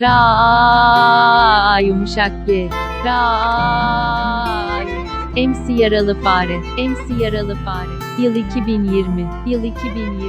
Ra yumuşak G. Ra MC yaralı fare. MC yaralı fare. Yıl 2020. Yıl 2020.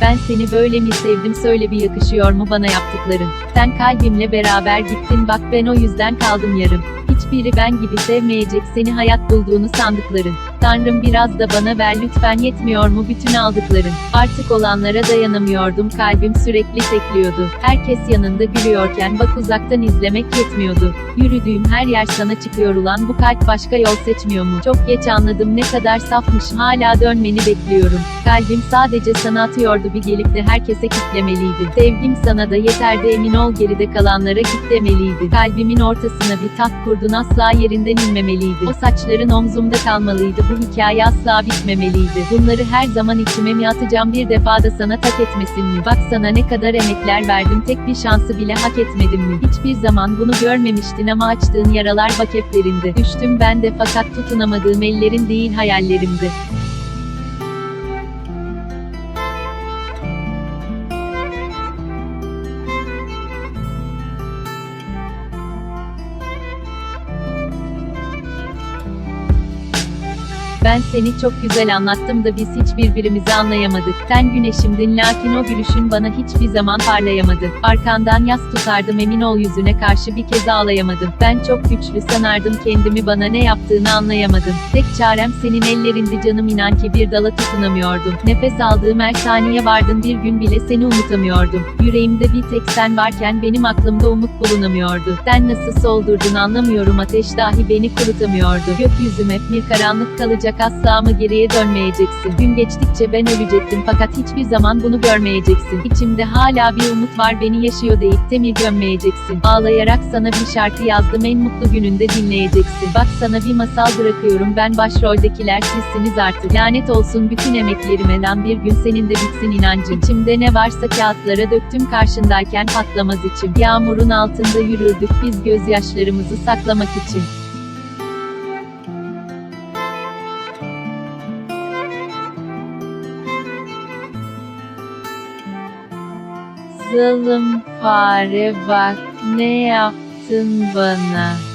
Ben seni böyle mi sevdim söyle bir yakışıyor mu bana yaptıkların. Sen kalbimle beraber gittin bak ben o yüzden kaldım yarım. Hiçbiri ben gibi sevmeyecek seni hayat bulduğunu sandıkların. Tanrım biraz da bana ver lütfen yetmiyor mu bütün aldıkların. Artık olanlara dayanamıyordum kalbim sürekli tekliyordu. Herkes yanında gülüyorken bak uzaktan izlemek yetmiyordu. Yürüdüğüm her yer sana çıkıyor ulan bu kalp başka yol seçmiyor mu? Çok geç anladım ne kadar safmış hala dönmeni bekliyorum. Kalbim sadece sana atıyordu bir gelip de herkese kitlemeliydi. Sevgim sana da yeterdi emin ol geride kalanlara git demeliydi. Kalbimin ortasına bir taht kurdun asla yerinden inmemeliydi. O saçların omzumda kalmalıydı bu hikaye asla bitmemeliydi. Bunları her zaman içime mi atacağım bir defa da sana tak etmesin mi? Bak sana ne kadar emekler verdim tek bir şansı bile hak etmedim mi? Hiçbir zaman bunu görmemiştin ama açtığın yaralar bak hep derinde. Düştüm ben de fakat tutunamadığım ellerin değil hayallerimdi. Ben seni çok güzel anlattım da biz hiç birbirimizi anlayamadık. Sen güneşimdin lakin o gülüşün bana hiçbir zaman parlayamadı. Arkandan yas tutardım emin ol yüzüne karşı bir kez ağlayamadım. Ben çok güçlü sanardım kendimi bana ne yaptığını anlayamadım. Tek çarem senin ellerindi canım inan ki bir dala tutunamıyordum. Nefes aldığım her saniye vardın bir gün bile seni unutamıyordum. Yüreğimde bir tek sen varken benim aklımda umut bulunamıyordu. Sen nasıl soldurdun anlamıyorum ateş dahi beni kurutamıyordu. Gökyüzüm hep bir karanlık kalacak asla mı geriye dönmeyeceksin. Gün geçtikçe ben ölecektim fakat hiçbir zaman bunu görmeyeceksin. İçimde hala bir umut var beni yaşıyor deyip de mi gömmeyeceksin. Ağlayarak sana bir şarkı yazdım en mutlu gününde dinleyeceksin. Bak sana bir masal bırakıyorum ben başroldekiler sizsiniz artık. Lanet olsun bütün emeklerime lan bir gün senin de bitsin inancın. İçimde ne varsa kağıtlara döktüm karşındayken patlamaz içim. Yağmurun altında yürürdük biz gözyaşlarımızı saklamak için. Zalim fare bak ne yaptın bana.